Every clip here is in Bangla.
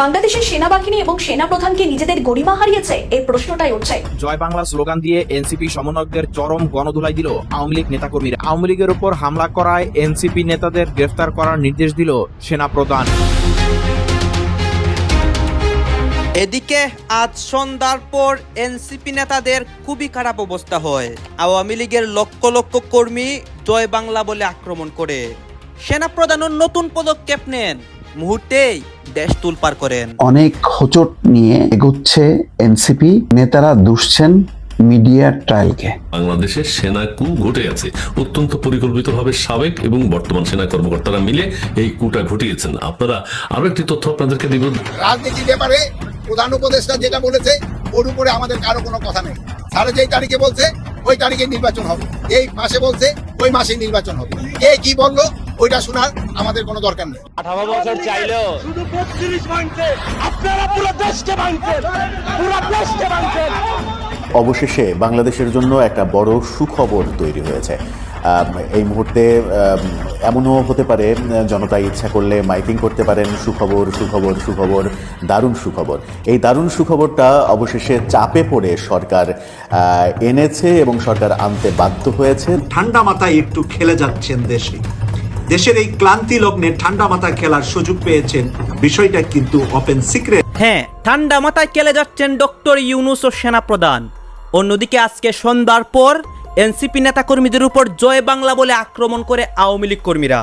বাংলাদেশের সেনাবাহিনী এবং সেনাপ্রধানকে নিজেদের গরিমা হারিয়েছে এই প্রশ্নটাই উঠছে। জয় বাংলা স্লোগান দিয়ে এনসিপি সমন্বয়কদের চরম গণধুলাই দিল আওয়ামী লীগ নেতাকর্মীরা। আওয়ামী লীগের উপর হামলা করায় এনসিপি নেতাদের গ্রেফতার করার নির্দেশ দিল সেনাপ্রধান। এদিকে আজ সন্ধ্যার পর এনসিপি নেতাদের খুবই খারাপ অবস্থা হয়। আওয়ামী লীগের লক্ষ লক্ষ কর্মী জয় বাংলা বলে আক্রমণ করে। সেনাপ্রধানও নতুন পদক্ষেপ নেন। মুহূর্তেই দেশ তুলপার করেন। অনেক হোচট নিয়ে এগোচ্ছে এনসিপি। নেতারা দুষছেন মিডিয়া ট্রায়ালকে। বাংলাদেশের সেনা কু ঘটে আছে অত্যন্ত পরিকল্পিতভাবে সাবেক এবং বর্তমান সেনা কর্মকর্তারা মিলে এই কুটা ঘটিয়েছেন। আপনারা আরও একটি তথ্য আপনাদেরকে দিব। রাজনীতির ব্যাপারে প্রধান উপদেষ্টা যেটা বলেছে ওর উপরে আমাদের কারও কোনো কথা নেই। সাড়ে যেই তারিখে বলছে ওই তারিখে নির্বাচন হবে। এই মাসে বলছে ওই মাসে নির্বাচন হবে। কে কি বলল ওইটা শোনার আমাদের কোনো দরকার নেই। আঠারো বছর চাইলেও শুধু বত্রিশ ভাঙছে। আপনারা পুরো দেশকে ভাঙছেন। পুরো দেশকে ভাঙছেন। অবশেষে বাংলাদেশের জন্য একটা বড় সুখবর তৈরি হয়েছে। এই মুহূর্তে এমনও হতে পারে জনতা ইচ্ছা করলে মাইকিং করতে পারেন। সুখবর সুখবর সুখবর দারুণ সুখবর। এই দারুণ সুখবরটা অবশেষে চাপে পড়ে সরকার এনেছে এবং সরকার আনতে বাধ্য হয়েছে। ঠান্ডা মাথায় একটু খেলে যাচ্ছেন দেশে। দেশের এই ক্লান্তি লগ্নে ঠান্ডা মাথায় খেলার সুযোগ পেয়েছেন। বিষয়টা কিন্তু ওপেন সিক্রেট হ্যাঁ ঠান্ডা মাথায় খেলে যাচ্ছেন ডক্টর ইউনুস ও সেনাপ্রধান। অন্যদিকে আজকে সন্ধ্যার পর এনসিপি নেতাকর্মীদের উপর জয় বাংলা বলে আক্রমণ করে আওয়ামী লীগ কর্মীরা।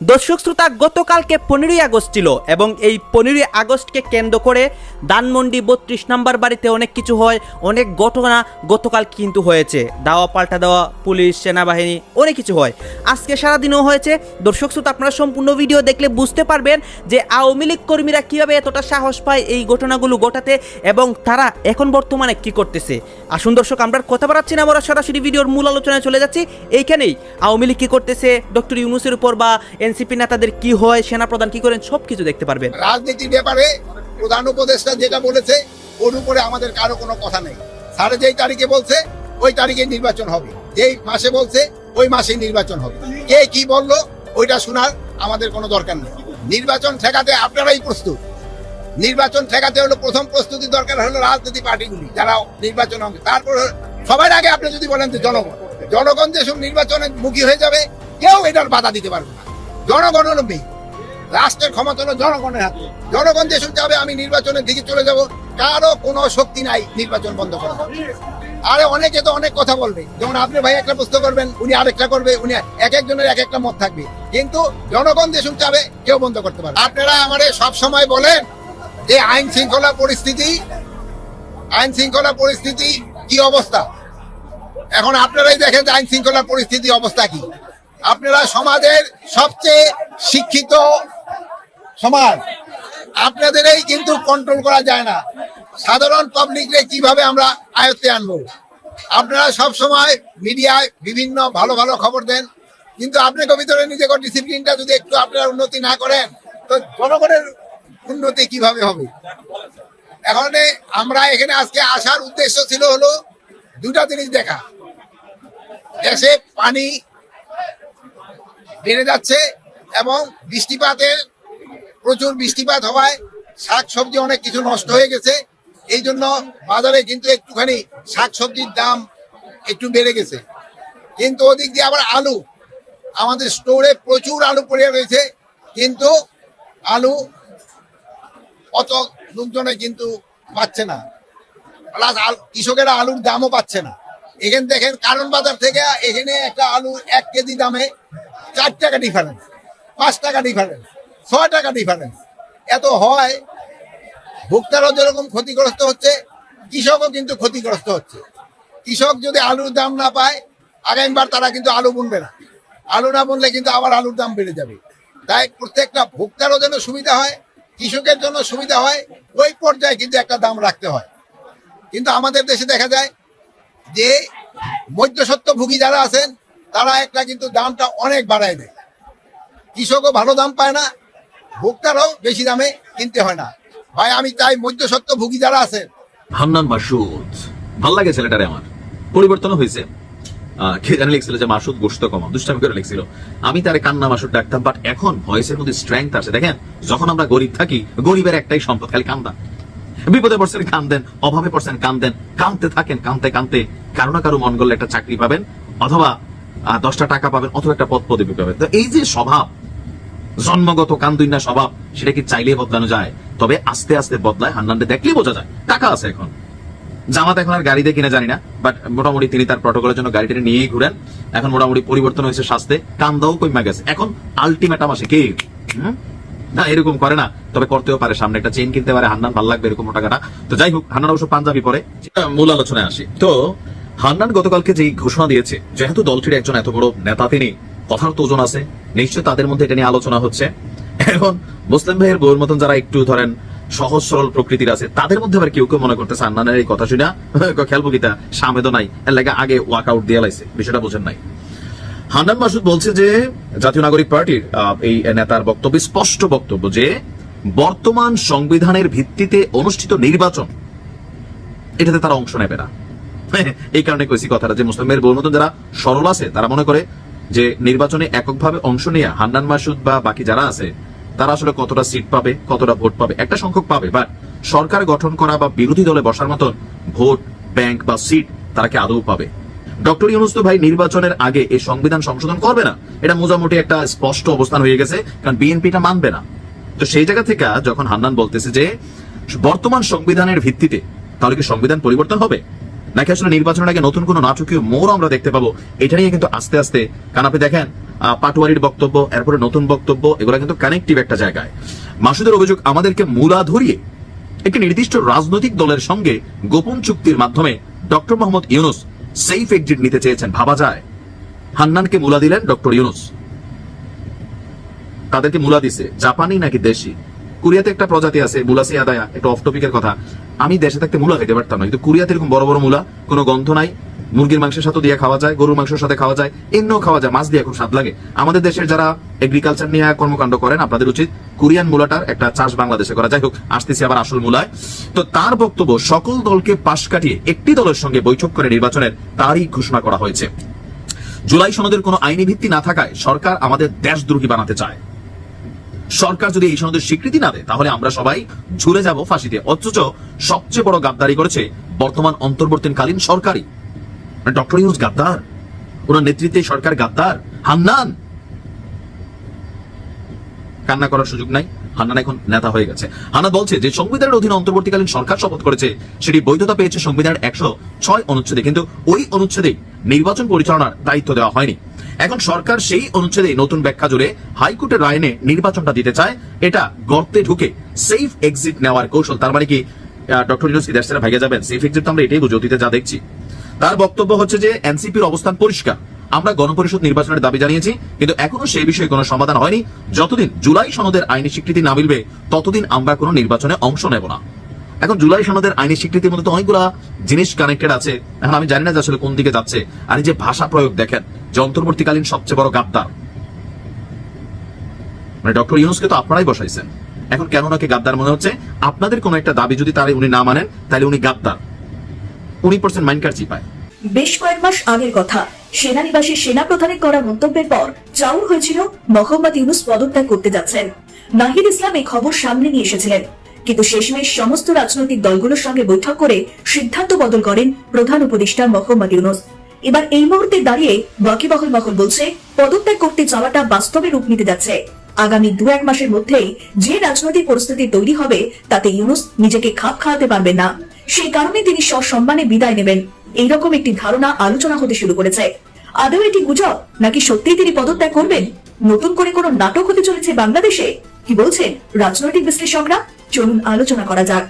দর্শক শ্রোতা, গতকালকে পনেরোই আগস্ট ছিল এবং এই পনেরোই আগস্টকে কেন্দ্র করে ধানমন্ডি বত্রিশ নাম্বার বাড়িতে অনেক কিছু হয়, অনেক ঘটনা গতকাল কিন্তু হয়েছে। দাওয়া পাল্টা দেওয়া, পুলিশ, সেনাবাহিনী, অনেক কিছু হয়। আজকে সারাদিনও হয়েছে। দর্শক শ্রোতা, আপনারা সম্পূর্ণ ভিডিও দেখলে বুঝতে পারবেন যে আওয়ামী লীগ কর্মীরা কীভাবে এতটা সাহস পায় এই ঘটনাগুলো ঘটাতে এবং তারা এখন বর্তমানে কি করতেছে। আসুন দর্শক, আমরা কথা বাড়াচ্ছি না, আমরা সরাসরি ভিডিওর মূল আলোচনায় চলে যাচ্ছি। এইখানেই আওয়ামী লীগ কী করতেছে, ডক্টর ইউনুসের উপর বা এনসিপি নেতাদের কি হয়, সেনাপ্রধান কি করেন সব কিছু দেখতে পারবেন। রাজনীতির ব্যাপারে প্রধান উপদেষ্টা যেটা বলেছে, ওর উপরে আমাদের কারও কোনো কথা নেই। সাড়ে যেই তারিখে বলছে, ওই তারিখে নির্বাচন হবে। যেই মাসে বলছে, ওই মাসে নির্বাচন হবে। কে কি বলল, ওইটা শোনার আমাদের কোনো দরকার নেই। নির্বাচন ঠেকাতে আপনারাই প্রস্তুত। নির্বাচন ঠেকাতে হলো, প্রথম প্রস্তুতি দরকার হলো রাজনীতি পার্টিগুলি, যারা নির্বাচন হবে তারপর সবার আগে আপনি যদি বলেন যে জনগণ জনগণ যেসব নির্বাচনের মুখী হয়ে যাবে, কেউ এটার বাধা দিতে পারবে না। জনগণ হলো মেয়ে রাষ্ট্রের ক্ষমতা হলো জনগণের হাতে। জনগণ যেসব যাবে আমি নির্বাচনের দিকে চলে যাব। কারও কোনো শক্তি নাই নির্বাচন বন্ধ করা আরে অনেকে তো অনেক কথা বলবে। যেমন আপনি ভাই একটা প্রশ্ন করবেন, উনি আরেকটা করবে, উনি এক একজনের এক একটা মত থাকবে। কিন্তু জনগণ যেসব চাবে কেউ বন্ধ করতে পারবে আপনারা আমাদের সব সময় বলেন যে আইন শৃঙ্খলা পরিস্থিতি, আইন শৃঙ্খলা পরিস্থিতি কি অবস্থা? এখন আপনারাই দেখেন যে আইন শৃঙ্খলা পরিস্থিতি অবস্থা কি। আপনারা সমাজের সবচেয়ে শিক্ষিত সমাজ আপনাদেরই কিন্তু কন্ট্রোল করা যায় না। সাধারণ পাবলিকরে কীভাবে আমরা আয়ত্তে আনব? আপনারা সব সময় মিডিয়ায় বিভিন্ন ভালো ভালো খবর দেন। কিন্তু আপনাকে ভিতরে নিজেকে ডিসিপ্লিনটা যদি একটু আপনারা উন্নতি না করেন, তো জনগণের উন্নতি কীভাবে হবে? এখন আমরা এখানে আজকে আসার উদ্দেশ্য ছিল হলো দুটা জিনিস দেখা। দেশে পানি বেড়ে যাচ্ছে এবং বৃষ্টিপাতের প্রচুর বৃষ্টিপাত হওয়ায় শাক সবজি অনেক কিছু নষ্ট হয়ে গেছে। এই জন্য বাজারে কিন্তু একটুখানি শাক সবজির দাম একটু বেড়ে গেছে। কিন্তু ওদিক দিয়ে আবার আলু। আমাদের স্টোরে প্রচুর আলু পড়ে রয়েছে। কিন্তু আলু অত লোকজনে কিন্তু পাচ্ছে না। প্লাস কৃষকেরা আলুর দামও পাচ্ছে না। এখানে দেখেন কারণ বাজার থেকে এখানে একটা আলু এক কেজি দামে চার টাকা ডিফারেন্স পাঁচ টাকা ডিফারেন্স ছয় টাকা ডিফারেন্স এত হয়, ভোক্তারাও যেরকম ক্ষতিগ্রস্ত হচ্ছে, কৃষকও কিন্তু ক্ষতিগ্রস্ত হচ্ছে। কৃষক যদি আলুর দাম না পায়, আগামীবার তারা কিন্তু আলু বুনবে না। আলু না বুনলে কিন্তু আবার আলুর দাম বেড়ে যাবে। তাই প্রত্যেকটা ভোক্তারও যেন সুবিধা হয়, কৃষকের জন্য সুবিধা হয়, ওই পর্যায়ে কিন্তু একটা দাম রাখতে হয়। কিন্তু আমাদের দেশে দেখা যায় যে মধ্যসত্ত্বভোগী যারা আছেন তারা একটা কিন্তু দামটা অনেক বাড়ায় দেয়। কৃষকও ভালো দাম পায় না, ভোক্তারাও বেশি দামে কিনতে হয় না। ভাই, আমি চাই মধ্যসত্ত্বভোগী যারা আছেন হান্নান মাসুদ, ভালো লাগে ছেলেটারে আমার। পরিবর্তন হয়েছে। কে জানি লিখছিল যে মাসুদ গোস্ত কমা, দুষ্টামি করে লিখছিল। আমি তারে কান্না মাসুদ ডাকতাম বাট এখন ভয়েসের মধ্যে স্ট্রেংথ আছে। দেখেন, যখন আমরা গরিব থাকি, গরিবের একটাই সম্পদ, খালি কান্দা। বিপদে পড়ছেন, কান্দেন, অভাবে পড়ছেন, কান্দেন। কানতে থাকেন, কানতে কানতে। কারও না কারও মন করলে একটা চাকরি পাবেন, অথবা দশটা টাকা পাবেন অথবা একটা পদ পদবি পাবেন। তো এই যে স্বভাব, জন্মগত কান্দুইনা স্বভাব, সেটা কি চাইলে বদলানো যায়? তবে আস্তে আস্তে বদলায়, হান্নানকে দেখলেই বোঝা যায়। টাকা আছে এখন। জামাত এখন আর গাড়ি দিয়ে কিনে জানি না বাট মোটামুটি তিনি তার প্রটোকলের জন্য গাড়িটা নিয়েই ঘুরেন। এখন মোটামুটি পরিবর্তন হয়েছে স্বাস্থ্যে কান্দাও কইমা গেছে? এখন আলটিমেটাম আসে। কে? না, এরকম করে না। তবে করতেও পারে, সামনে একটা চেন কিনতে পারে, হান্নান ভালো লাগবে এরকম টাকাটা তো যাই হোক, হান্নান অবশ্য পাঞ্জাবি পরে। মূল আলোচনায় আসি। তো হান্নান গতকালকে যেই ঘোষণা দিয়েছে, যেহেতু দলটির একজন এত বড় নেতা তিনি, কথার তো ওজন আছে নিশ্চয় তাদের মধ্যে এটা নিয়ে আলোচনা হচ্ছে। এখন মুসলিম ভাইয়ের বউর মতন যারা একটু ধরেন সহজ সরল প্রকৃতির আছে, তাদের মধ্যে আবার কেউ কেউ মনে করতেছে আন্নানের এই কথা শুনে খেলব কিতা সামেদও নাই, এর লাগে আগে ওয়াক আউট দিয়ে লাইছে, বিষয়টা বোঝেন নাই। হান্নান মাসুদ বলছে যে, জাতীয় নাগরিক পার্টির এই নেতার বক্তব্য স্পষ্ট বক্তব্য যে, বর্তমান সংবিধানের ভিত্তিতে অনুষ্ঠিত নির্বাচন, এটাতে তারা অংশ নেবে না। এই কারণে কইছি কথাটা যে মুসলিমের বউর মতন যারা সরল আছে, তারা মনে করে যে নির্বাচনে এককভাবে অংশ নিয়ে হান্নান মাসুদ বা বাকি যারা আছে, তারা আসলে কতটা সিট পাবে, কতটা ভোট পাবে, একটা সংখ্যক পাবে। বাট সরকার গঠন করা বা বিরোধী দলে বসার মতন ভোট ব্যাংক বা সিট তারা কি আদৌ পাবে? ডক্টর ইউনুস তো ভাই নির্বাচনের আগে এই সংবিধান সংশোধন করবে না। এটা মোটামুটি একটা স্পষ্ট অবস্থান হয়ে গেছে, কারণ বিএনপিটা মানবে না। তো সেই জায়গা থেকে যখন হান্নান বলতেছে যে বর্তমান সংবিধানের ভিত্তিতে তাহলে কি সংবিধান পরিবর্তন হবে? নাকি আসলে নির্বাচনের আগে নতুন কোন নাটকীয় মোড় আমরা দেখতে পাবো? এটা নিয়ে কিন্তু আস্তে আস্তে আপনি দেখেন আহ, পাটোয়ারির বক্তব্য এরপরে নতুন বক্তব্য এগুলো কিন্তু কানেক্টিভ একটা জায়গায়। মাসুদের অভিযোগ আমাদেরকে মূলা ধরিয়ে একটি নির্দিষ্ট রাজনৈতিক দলের সঙ্গে গোপন চুক্তির মাধ্যমে doctor Mohammad Yunus safe exit নিতে চেয়েছেন। ভাবা যায়। হান্নানকে মূলা দিলেন ডক্টর ইউনুস। তাদেরকে মূলা দিছে। জাপানি নাকি দেশি? কোরিয়াতে একটা প্রজাতি আছে মুলাসি আদায়া একটা অফ টপিকের কথা। আমি দেশে থাকতে মূলা খেতে পারতাম না, কিন্তু কোরিয়াতে এরকম বড় বড় মূলা, কোনো গন্ধ নাই, মুরগির মাংসের সাথে দিয়ে খাওয়া যায়, গরুর মাংসের সাথে খাওয়া যায়, এমনিও খাওয়া যায়, মাছ দিয়ে খুব স্বাদ লাগে। আমাদের দেশের যারা এগ্রিকালচার নিয়ে কর্মকাণ্ড করেন, আপনাদের উচিত কোরিয়ান মূলাটার একটা চাষ বাংলাদেশে করা। যাই হোক, আসতেছি আবার আসল মূলায়। তো তার বক্তব্য, সকল দলকে পাশ কাটিয়ে একটি দলের সঙ্গে বৈঠক করে নির্বাচনের তারিখ ঘোষণা করা হয়েছে। জুলাই সনদের কোনো আইনি ভিত্তি না থাকায় সরকার আমাদের দেশদ্রোহী বানাতে চায়। সরকার যদি এই সনদের স্বীকৃতি না দেয়, তাহলে আমরা সবাই ঝুলে যাব ফাঁসিতে। অথচ সবচেয়ে বড় গাদ্দারি করেছে বর্তমান অন্তর্বর্তীকালীন সরকারই। ডক্টর ইউনুস গাদ্দার, ওনার নেতৃত্বে সরকার গাদ্দার, হান্নান। কান্না করার সুযোগ নাই, হান্নান এখন নেতা হয়ে গেছে। হান্নান বলছে, যে সংবিধানের অধীনে অন্তর্বর্তীকালীন সরকার শপথ করেছে সেটি বৈধতা পেয়েছে সংবিধানের একশো ছয় অনুচ্ছেদে। কিন্তু ওই অনুচ্ছেদে নির্বাচন পরিচালনার দায়িত্ব দেওয়া হয়নি। এখন সরকার সেই অনুচ্ছেদে নতুন ব্যাখ্যা জুড়ে হাইকোর্টের রায় এনে নির্বাচনটা দিতে চায়, এটা গর্তে ঢুকে সেফ এক্সিট নেওয়ার কৌশল। তার মানে কি ডক্টর ইউনুস দেশ ভাগে যাবেন? সেফ এক্সিট তো আমরা এটাই বুঝি, অতীতে যা দেখছি। তার বক্তব্য হচ্ছে যে, এনসিপির অবস্থান পরিষ্কার। আমরা গণপরিষদ নির্বাচনের দাবি জানিয়েছি, কিন্তু এখনও সেই বিষয়ে কোনো সমাধান হয়নি। যতদিন জুলাই সনদের আইনি স্বীকৃতি না মিলবে, ততদিন আমরা কোনো নির্বাচনে অংশ নেব না। এখন জুলাই সনদের আইনি স্বীকৃতির মধ্যে তো অনেকগুলা জিনিস কানেক্টেড আছে। এখন আমি জানি না যে আসলে কোন দিকে যাচ্ছে। আর যে ভাষা প্রয়োগ, দেখেন, যে অন্তর্বর্তীকালীন সবচেয়ে বড় গাদ্দার। মানে ডক্টর ইউনুসকে তো আপনারাই বসাইছেন। এখন কেন ওনাকে গাদ্দার মনে হচ্ছে? আপনাদের কোন একটা দাবি যদি তারে উনি না মানেন, তাহলে উনি গাদ্দার। উনি পার্সেন্ট মাইন্ড কার্ড চিপায়। বেশ কয়েক মাস আগের কথা। সেনানিবাসে সেনা প্রধানের করা মন্তব্যের পর চাউর হয়েছিল, মোহাম্মদ ইউনুস পদত্যাগ করতে যাচ্ছেন। নাহিদ ইসলাম এই খবর সামনে নিয়ে এসেছিলেন। কিন্তু শেষমেশ সমস্ত রাজনৈতিক দলগুলোর সঙ্গে বৈঠক করে সিদ্ধান্ত বদল করেন প্রধান উপদেষ্টা মোহাম্মদ ইউনুস। এবার এই মুহূর্তে দাঁড়িয়ে বাকিবহল মহল বলছে, পদত্যাগ করতে যাওয়াটা বাস্তবে রূপ নিতে যাচ্ছে। আগামী দু এক মাসের মধ্যেই যে রাজনৈতিক পরিস্থিতি তৈরি হবে, তাতে ইউনুস নিজেকে খাপ খাওয়াতে পারবেন না। সেই কারণে তিনি সসম্মানে বিদায় নেবেন। এইরকম একটি ধারণা আলোচনা হতে শুরু করেছে। আদৌ এটি গুজব, নাকি সত্যিই তিনি পদত্যাগ করবেন? নতুন করে কোনো নাটক হতে চলেছে বাংলাদেশে? কি বলছেন রাজনৈতিক বিশ্লেষকরা? চলুন আলোচনা করা যাক।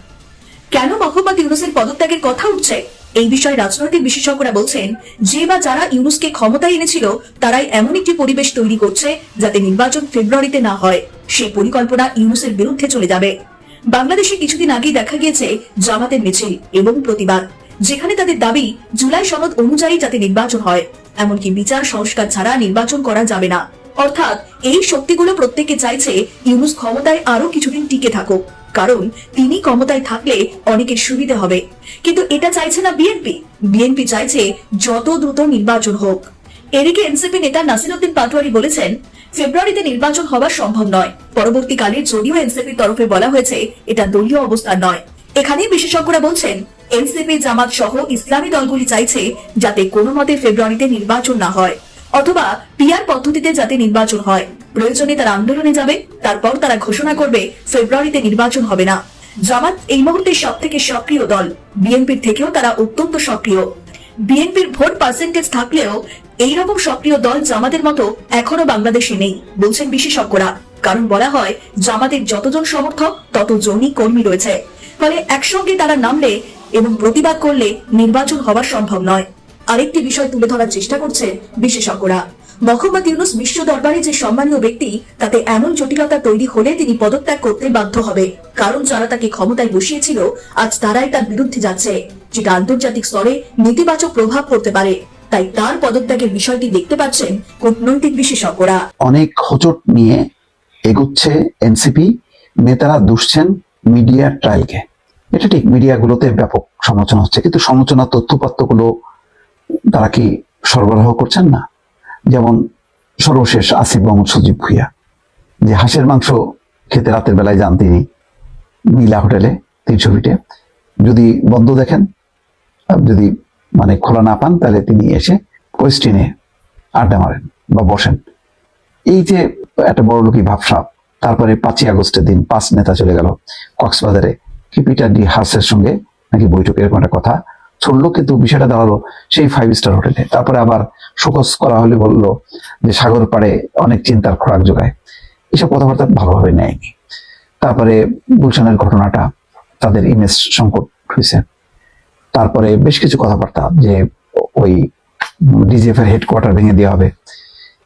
কেন মোহাম্মদ ইউনুসের পদত্যাগের কথা উঠছে? এই বিষয়ে রাজনৈতিক বিশেষজ্ঞরা বলছেন, যে বা যারা ইউনুসকে ক্ষমতায় এনেছিল, তারাই এমন একটি পরিবেশ তৈরি করছে যাতে নির্বাচন ফেব্রুয়ারিতে না হয়। সেই পরিকল্পনা ইউনুসের বিরুদ্ধে চলে যাবে। বাংলাদেশে কিছুদিন আগেই দেখা গিয়েছে জামাতের মিছিল এবং প্রতিবাদ, যেখানে তাদের দাবি, জুলাই সনদ অনুযায়ী যাতে নির্বাচন হয়। এমনকি বিচার সংস্কার ছাড়া নির্বাচন করা যাবে না। অর্থাৎ এই শক্তিগুলো প্রত্যেকে চাইছে ইউনুস ক্ষমতায় আরও কিছুদিন টিকে থাকুক। কারণ তিনি ক্ষমতায় থাকলে অনেকের সুবিধা হবে। কিন্তু এটা চাইছে না বিএনপি। বিএনপি চাইছে যত দ্রুত নির্বাচন হোক। এদিকে এনসিপি নেতা নাসিরউদ্দিন পাটোয়ারি বলেছেন, ফেব্রুয়ারিতে নির্বাচন হওয়া সম্ভব নয়। পরবর্তীকালে যদিও এনসিপির তরফে বলা হয়েছে, এটা দলীয় অবস্থান নয়। এখানে বিশেষজ্ঞরা বলছেন, এনসিপি, জামাত সহ ইসলামী দলগুলি চাইছে যাতে কোনো মতে ফেব্রুয়ারিতে নির্বাচন না হয়, অথবা পিআর পদ্ধতিতে যাতে নির্বাচন হয়। প্রয়োজনে তারা আন্দোলনে যাবে, তারপর তারা ঘোষণা করবে ফেব্রুয়ারিতে নির্বাচন হবে না। জামাত এই মুহূর্তে সব থেকে সক্রিয় দল। বিএনপির থেকেও তারা অত্যন্ত সক্রিয়। বিএনপির ভোট পার্সেন্টেজ থাকলেও এইরকম সক্রিয় দল জামাতের মতো এখনও বাংলাদেশে নেই, বলছেন বিশেষজ্ঞরা। কারণ বলা হয়, জামাতের যতজন সমর্থক তত ততজনই কর্মী রয়েছে। ফলে একসঙ্গে তারা নামলে এবং প্রতিবাদ করলে নির্বাচন হওয়া সম্ভব নয়। আরেকটি বিষয় তুলে ধরার চেষ্টা করছে বিশেষজ্ঞরা। মোহাম্মদ ইউনুস বিশ্ব দরবারে যে সম্মানীয় ব্যক্তি, তাতে এমন জটিলতা তৈরি হলে তিনি পদত্যাগ করতে বাধ্য হবে। কারণ যারা তাকে ক্ষমতায় বসিয়েছিল, আজ তারাই তার বিরুদ্ধে যাচ্ছে, যেটা আন্তর্জাতিক স্তরে নেতিবাচক প্রভাব পড়তে পারে। তাই তার পদত্যাগের বিষয়টি দেখতে পাচ্ছেন কূটনৈতিক বিশেষজ্ঞরা। অনেক হোচট নিয়ে এগুচ্ছে এনসিপি, নেতারা দুষছেন মিডিয়ার ট্রায়ালকে। এটা ঠিক, মিডিয়াগুলোতে ব্যাপক সমালোচনা হচ্ছে, কিন্তু সমালোচনা তথ্যপাত্রগুলো তারা কি সরবরাহ করছেন না? যেমন সর্বশেষ আসিফ মোহাম্মদ সজীব ভুইয়া, যে হাঁসের মাংস খেতে রাতের বেলায় যান তিনি নীলা হোটেলে তিনশো ফিটে যদি বন্ধ দেখেন যদি মানে খোলা না পান, তাহলে তিনি এসে কোয়েস্টিনে আড্ডা মারেন বা বসেন। এই যে একটা বড় লোকই ভাবসাব, তারপরে পাঁচই আগস্টের দিন পাঁচ নেতা চলে গেল কক্সবাজারে। কি পিটার ডি হার্সের সঙ্গে নাকি বৈঠক? এরকম একটা কথা। ছড়লো কিন্তু বিষয়টা দাঁড়াল, সেই ফাইভ স্টার হোটেলে তারপরে আবার শোকস করা হলে বলল যে সাগর পাড়ে অনেক চিন্তার খোরাক যোগায়। এসব কথাবার্তা ভালোভাবে নেয়নি। তারপরে গুলশানের ঘটনাটা, তাদের ইমেজ সংকট হয়েছে। তারপরে বেশ কিছু কথাবার্তা যে ওই ডিজিএফ এর হেডকোয়ার্টার ভেঙে দেওয়া হবে।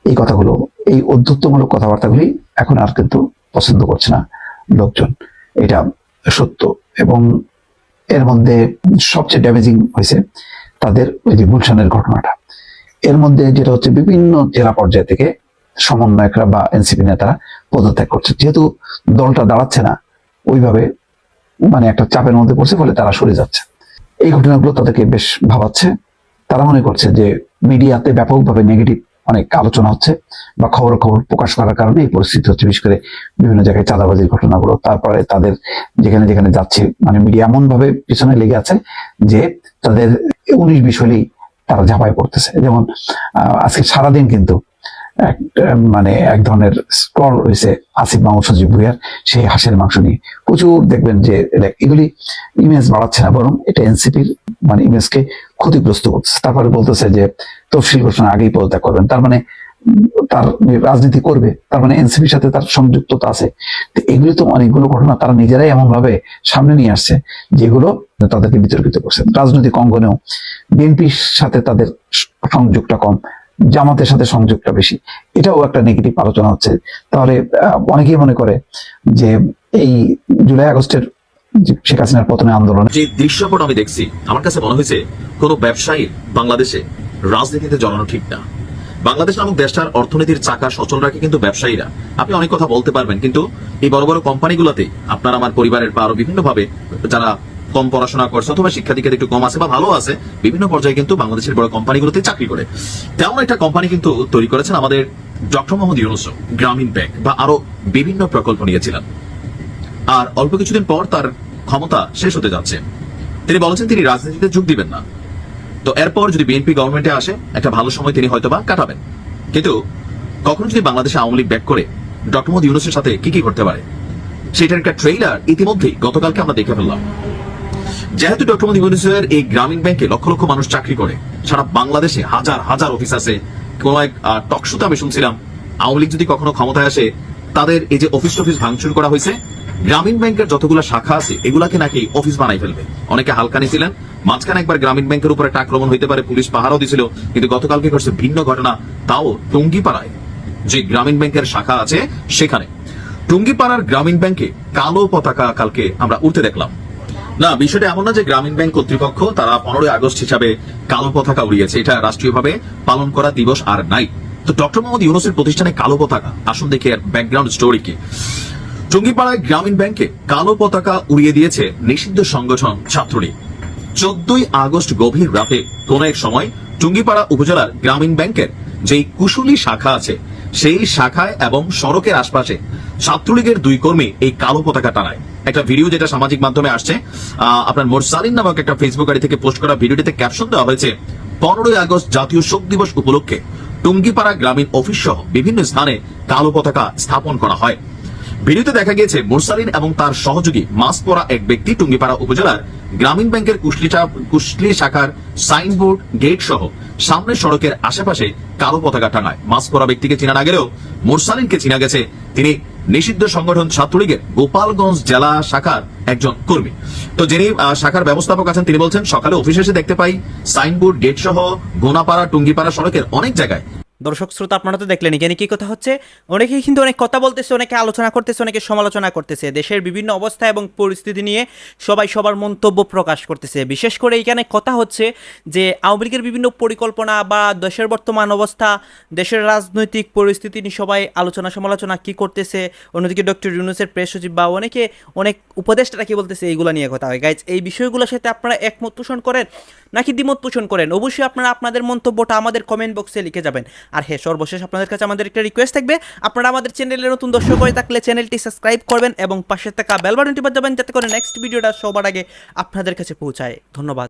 এই কথাগুলো, এই অধ্যত্বমূলক কথাবার্তাগুলি এখন আর কিন্তু পছন্দ করছে না লোকজন। এটা সত্য এবং এর মধ্যে সবচেয়ে ড্যামেজিং হয়েছে তাদের ওই যে গুলশানের ঘটনাটা। এর মধ্যে যেটা হচ্ছে বিভিন্ন জেলা পর্যায় থেকে সমন্বয়করা বা এনসিপি নেতারা পদত্যাগ করছে। যেহেতু দলটা দাঁড়াচ্ছে না, ওইভাবে মানে একটা চাপের মধ্যে পড়ছে ফলে তারা সরে যাচ্ছে। এই ঘটনাগুলো তাদেরকে বেশ ভাবাচ্ছে। তারা মনে করছে যে মিডিয়াতে ব্যাপকভাবে নেগেটিভ অনেক আলোচনা হচ্ছে বা খবর খবর প্রকাশ করার কারণে এই পরিস্থিতি হচ্ছে, বিশেষ করে বিভিন্ন জায়গায় চাঁদাবাজির ঘটনাগুলো, তারপরে তাদের যেখানে যেখানে যাচ্ছে মানে মিডিয়া এমন ভাবে পিছনে লেগে আছে যে তাদের উনিশ বিশ হলেই তারা ঝাঁপায় পড়তেছে। যেমন আজকে সারাদিন কিন্তু মানে এক ধরনের স্ক্রল রয়েছে আসিফ মাহমুদ, সজিব ভুইয়ার, সেই হাঁসের মাংস নিয়ে। প্রচুর দেখবেন যে এগুলি ইমেজ বাড়াচ্ছে না, বরং এটা এনসিপির মানে ইমেজকে ক্ষতিগ্রস্ত করছে তারপরে বলতেছে যে তফসিল ঘোষণা আগেই পদত্যাগ করবেন। তার মানে তার রাজনীতি করবে, তার মানে এনসিপির সাথে তার সংযুক্ততা আছে। এগুলি তো অনেকগুলো ঘটনা তারা নিজেরাই এমন ভাবে সামনে নিয়ে আসছে, যেগুলো তাদেরকে বিতর্কিত করছে। রাজনৈতিক অঙ্গনেও বিএনপির সাথে তাদের সংযোগটা কম, জামাতের সাথে সংযোগটা বেশি। এটাও একটা নেগেটিভ আলোচনা হচ্ছে। তাহলে অনেকেই মনে করে যে এই জুলাই আগস্টের শেখ হাসিনার পতনের আন্দোলন যে দৃশ্যপট আমি দেখছি, আমার কাছে মনে হয়েছে কোনো ব্যবসায়ী বাংলাদেশে রাজনীতিতে জড়ানো ঠিক না। বাংলাদেশ নামক দেশটার অর্থনীতির চাকা সচল রাখে কিন্তু ব্যবসায়ীরা। আপনি অনেক কথা বলতে পারবেন, কিন্তু এই বড় বড় কোম্পানিগুলোতে আপনার, আমার পরিবারের বা আরও বিভিন্ন ভাবে যারা কম পড়াশোনা করছে অথবা শিক্ষা দিকে একটু কম আছে বা ভালো আছে, বিভিন্ন পর্যায়ে কিন্তু বাংলাদেশের বড় কোম্পানিগুলোতে চাকরি করে। তেমন একটা কোম্পানি কিন্তু তৈরি করেছেন আমাদের ডক্টর মোহাম্মদ ইউনুস গ্রামীণ ব্যাংক বা আরও বিভিন্ন প্রকল্প নিয়েছিলেন। আর অল্প কিছুদিন পর তার ক্ষমতা শেষ হতে যাচ্ছে। তিনি বলেছেন তিনি রাজনীতিতে যোগ দিবেন না। তো এরপর যদি বিএনপি গভর্নমেন্টে আসে, একটা ভালো সময় তিনি হয়তোবা কাটাবেন। কিন্তু কখনো যদি বাংলাদেশে আওয়ামী লীগ ব্যাক করে ডক্টর মোহাম্মদ ইউনুসের সাথে কি কি করতে পারে? সেটার একটা ট্রেইলার ইতিমধ্যেই গতকালকে আমরা দেখে ফেললাম। যেহেতু ডক্টর মোহাম্মদ ইউনুসের এই গ্রামীণ ব্যাংকে লক্ষ লক্ষ মানুষ চাকরি করে, সারা বাংলাদেশে হাজার হাজার অফিস আছে, কোন এক টকশুতে আমি শুনছিলাম, আওয়ামী লীগ যদি কখনো ক্ষমতায় আসে, তাদের এই যে অফিস টফিস ভাঙচুর করা হয়েছে গ্রামীণ ব্যাংকের যতগুলো শাখা আছে, এগুলাকে নাকি অফিস বানাই ফেলবে। অনেকে হালকা নিয়েছিলেন মাঝখানে একবার গ্রামীণ ব্যাংকের উপর আক্রমণ হইতে পারে, পুলিশ পাহারাও দিছিল, কিন্তু গতকালকে ঘটছে ভিন্ন ঘটনা, তাও টঙ্গিপাড়ায়, যে গ্রামীণ ব্যাংকের শাখা আছে সেখানে। টুঙ্গিপাড়ার গ্রামীণ ব্যাংকে কালো পতাকা কালকে আমরা উঠতে দেখলাম। না, বিষয়টা এমন না যে গ্রামীণ ব্যাংক কর্তৃপক্ষ তারা পনেরোই আগস্ট হিসাবে কালো পতাকা উড়িয়েছে, এটা রাষ্ট্রীয়ভাবে পালন করা দিবস আর নাই। তো ডক্টর মোহাম্মদ ইউনুসের প্রতিষ্ঠানে কালো পতাকা, আসুন দেখি ব্যাকগ্রাউন্ড স্টোরি কি। টুঙ্গিপাড়ায় গ্রামীণ ব্যাংকে কালো পতাকা উড়িয়ে দিয়েছে নিষিদ্ধ সংগঠন ছাত্রলীগ চোদ্দই আগস্ট গভীর রাতে কোন এক সময় টুঙ্গিপাড়া উপজেলার গ্রামীণ ব্যাংকের যেই কুশুলি শাখা আছে, সেই শাখায় এবং সড়কের আশপাশে ছাত্রলীগের দুই কর্মী এই কালো পতাকা টানায়। একটা ভিডিও যেটা সামাজিক মাধ্যমে আসছে আপনার মোরসালিন নামক একটা ফেসবুক আইডি থেকে পোস্ট করা ভিডিওটিতে ক্যাপশন দেওয়া হয়েছে, পনেরোই আগস্ট জাতীয় শোক দিবস উপলক্ষে টুঙ্গিপাড়া গ্রামীণ অফিস সহ বিভিন্ন স্থানে কালো পতাকা স্থাপন করা হয়। ভিডিওতে দেখা গিয়েছে মুরসালিন এবং তার সহযোগী। মাস্ক পরা এক ব্যক্তি টুঙ্গিপাড়া উপজেলার গ্রামীণ ব্যাংকের কুশলি শাখার সাইনবোর্ড গেট সহ সামনের সড়কের আশেপাশে কালো পতাকা টাঙায়। মাস্ক পরা ব্যক্তিকে চেনা না গেলেও মুরসালিনকে চেনা গেছে। তিনি নিষিদ্ধ সংগঠন ছাত্রলীগের গোপালগঞ্জ জেলা শাখার একজন কর্মী। তো যিনি শাখার ব্যবস্থাপক আছেন, তিনি বলছেন, সকালে অফিসে এসে দেখতে পাই সাইনবোর্ড গেট সহ গোনাপাড়া টুঙ্গিপাড়া সড়কের অনেক জায়গায় দর্শক শ্রোতা, আপনারা তো দেখলেন, এখানে কি কথা হচ্ছে? অনেকেই কিন্তু অনেক কথা বলতেছে, অনেকে আলোচনা করতেছে, অনেকে সমালোচনা করতেছে। দেশের বিভিন্ন অবস্থা এবং পরিস্থিতি নিয়ে সবাই সবার মন্তব্য প্রকাশ করতেছে। বিশেষ করে এখানে কথা হচ্ছে যে, আওয়ামী লীগের বিভিন্ন পরিকল্পনা বা দেশের বর্তমান অবস্থা, দেশের রাজনৈতিক পরিস্থিতি নিয়ে সবাই আলোচনা সমালোচনা কি করতেছে? অন্যদিকে ডক্টর ইউনুসের প্রেস সচিব বা অনেকে অনেক উপদেষ্টারা কি বলতেছে, এইগুলো নিয়ে কথা হয়। গাইজ এই বিষয়গুলোর সাথে আপনারা একমত পোষণ করেন? নাকি দ্বিমত পোষণ করেন? অবশ্যই আপনারা আপনাদের মন্তব্যটা আমাদের কমেন্ট বক্সে লিখে যাবেন। আর হ্যাঁ সর্বশেষ আপনাদের কাছে আমাদের একটা রিকোয়েস্ট থাকবে। আপনারা আমাদের চ্যানেলে নতুন দর্শক হয়ে থাকলে চ্যানেলটি সাবস্ক্রাইব করবেন এবং পাশে থাকা বেল বাজাবেন যাতে করে নেক্সট ভিডিওটা সবার আগে আপনাদের কাছে পৌঁছায়। ধন্যবাদ।